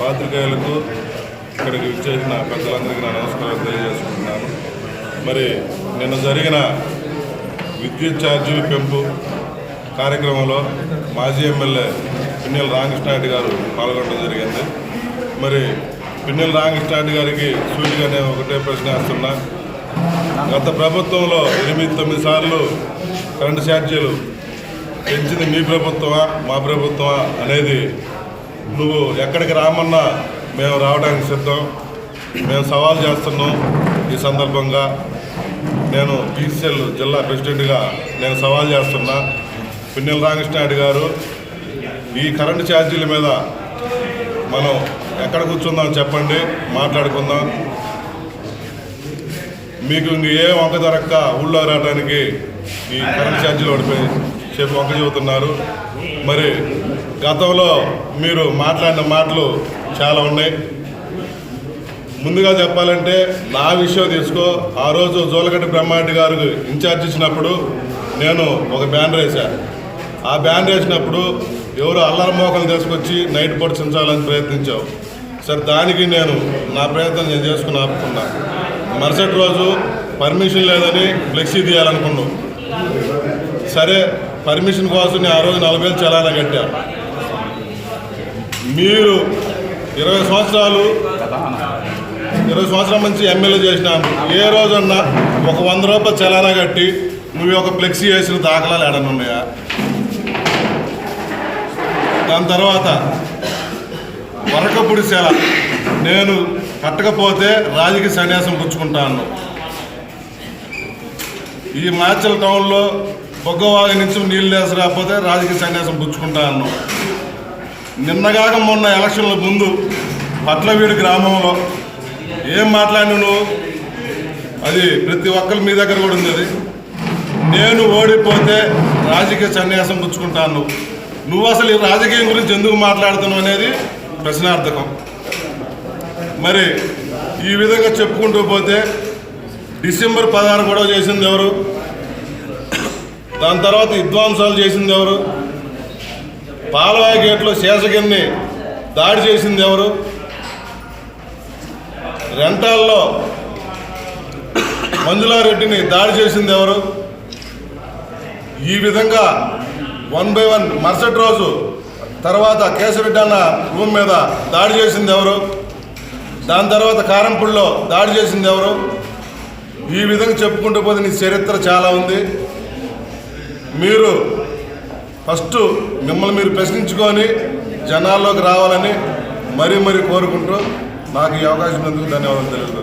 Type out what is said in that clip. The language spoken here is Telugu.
పాత్రికేయులకు ఇక్కడికి విచ్చేసిన పెద్దలందరికీ నా నమస్కారం తెలియజేసుకుంటున్నాను. మరి నిన్న జరిగిన విద్యుత్ ఛార్జీల పెంపు కార్యక్రమంలో మాజీ ఎమ్మెల్యే పిన్నెల రామకృష్ణారెడ్డి గారు పాల్గొనడం జరిగింది. మరి పిన్నెల రామకృష్ణారెడ్డి గారికి సూటిగా నేను ఒకటే ప్రశ్న వేస్తున్నా. గత ప్రభుత్వంలో ఎనిమిది తొమ్మిది సార్లు కరెంటు ఛార్జీలు పెంచింది మీ ప్రభుత్వమా మా ప్రభుత్వమా అనేది నువ్వు ఎక్కడికి రామన్నా మేము రావడానికి సిద్ధం. మేము సవాల్ చేస్తున్నాం ఈ సందర్భంగా. నేను బీసీఎల్ జిల్లా ప్రెసిడెంట్గా నేను సవాల్ చేస్తున్నా. పిన్నెల రామకృష్ణారెడ్డి గారు ఈ కరెంటు ఛార్జీల మీద మనం ఎక్కడ కూర్చుందాం చెప్పండి మాట్లాడుకుందాం. మీకు ఇంక ఏ వంక దొరక్క ఊళ్ళో రావడానికి ఈ కరెంట్ ఛార్జీలు పడిపోయి చెప్పి చెబుతున్నారు. మరి గతంలో మీరు మాట్లాడిన మాటలు చాలా ఉన్నాయి. ముందుగా చెప్పాలంటే నా విషయం తీసుకో. ఆ రోజు జోలగడ్డ బ్రహ్మారెడ్డి గారికి ఇన్ఛార్జ్ ఇచ్చినప్పుడు నేను ఒక బ్యానర్ వేసా ఆ బ్యానర్ వేసినప్పుడు ఎవరు అల్లరి మోకలు తీసుకొచ్చి నైట్ పొడిచించాలని చించాలని ప్రయత్నించావు. సరే దానికి నేను నా ప్రయత్నం నేను చేసుకుని ఆపుకున్నా. మరుసటి రోజు పర్మిషన్ లేదని ఫ్లెక్సీ తీయాలనుకున్నాం సరే పర్మిషన్ కోసం నేను ఆ రోజు నలభై వేలు చలానా కట్టా. మీరు ఇరవై సంవత్సరాలు ఇరవై సంవత్సరాల నుంచి ఎమ్మెల్యే చేసినాము. ఏ రోజన్నా ఒక వంద రూపాయలు చలానా కట్టి నువ్వు ఒక ఫ్లెక్సీ వేసిన దాఖలాలు ఎడనున్నాయా దాని తర్వాత వరకపుడి సెల. నేను కట్టకపోతే రాజకీయ సన్యాసం పుచ్చుకుంటాను. ఈ మాచల్ టౌన్లో బొగ్గవాగి నుంచి నీళ్ళు లేసి రాకపోతే రాజకీయ సన్యాసం పుచ్చుకుంటాను నిన్నగాక మొన్న ఎలక్షన్ల ముందు పట్లవీడి గ్రామంలో ఏం మాట్లాడి నువ్వు? అది ప్రతి ఒక్కరి మీ దగ్గర కూడా ఉంది అది. నేను ఓడిపోతే రాజకీయ సన్యాసం పుచ్చుకుంటాను నువ్వు అసలు ఈ రాజకీయం గురించి ఎందుకు మాట్లాడుతున్నావు అనేది ప్రశ్నార్థకం. మరి ఈ విధంగా చెప్పుకుంటూ పోతే డిసెంబర్ పదహారు గొడవ చేసింది ఎవరు? దాని తర్వాత విధ్వంసాలు చేసింది ఎవరు? పాలవాయ గేట్లో శేషగిరిని దాడి చేసింది ఎవరు? రెంటాల్లో మంజులారెడ్డిని దాడి చేసింది ఎవరు? ఈ విధంగా వన్ బై వన్ మరుసటి రోజు తర్వాత కేశరెడ్డి అన్న రూమ్ మీద దాడి చేసింది ఎవరు? దాని తర్వాత కారంపూడిలో దాడి చేసింది ఎవరు? ఈ విధంగా చెప్పుకుంటూ పోతే నీ చరిత్ర చాలా ఉంది. మీరు ఫస్ట్ మిమ్మల్ని మీరు ప్రశ్నించుకొని జనాల్లోకి రావాలని మరీ మరీ కోరుకుంటూ నాకు ఈ అవకాశం ఎందుకు ధన్యవాదాలు తెలియదు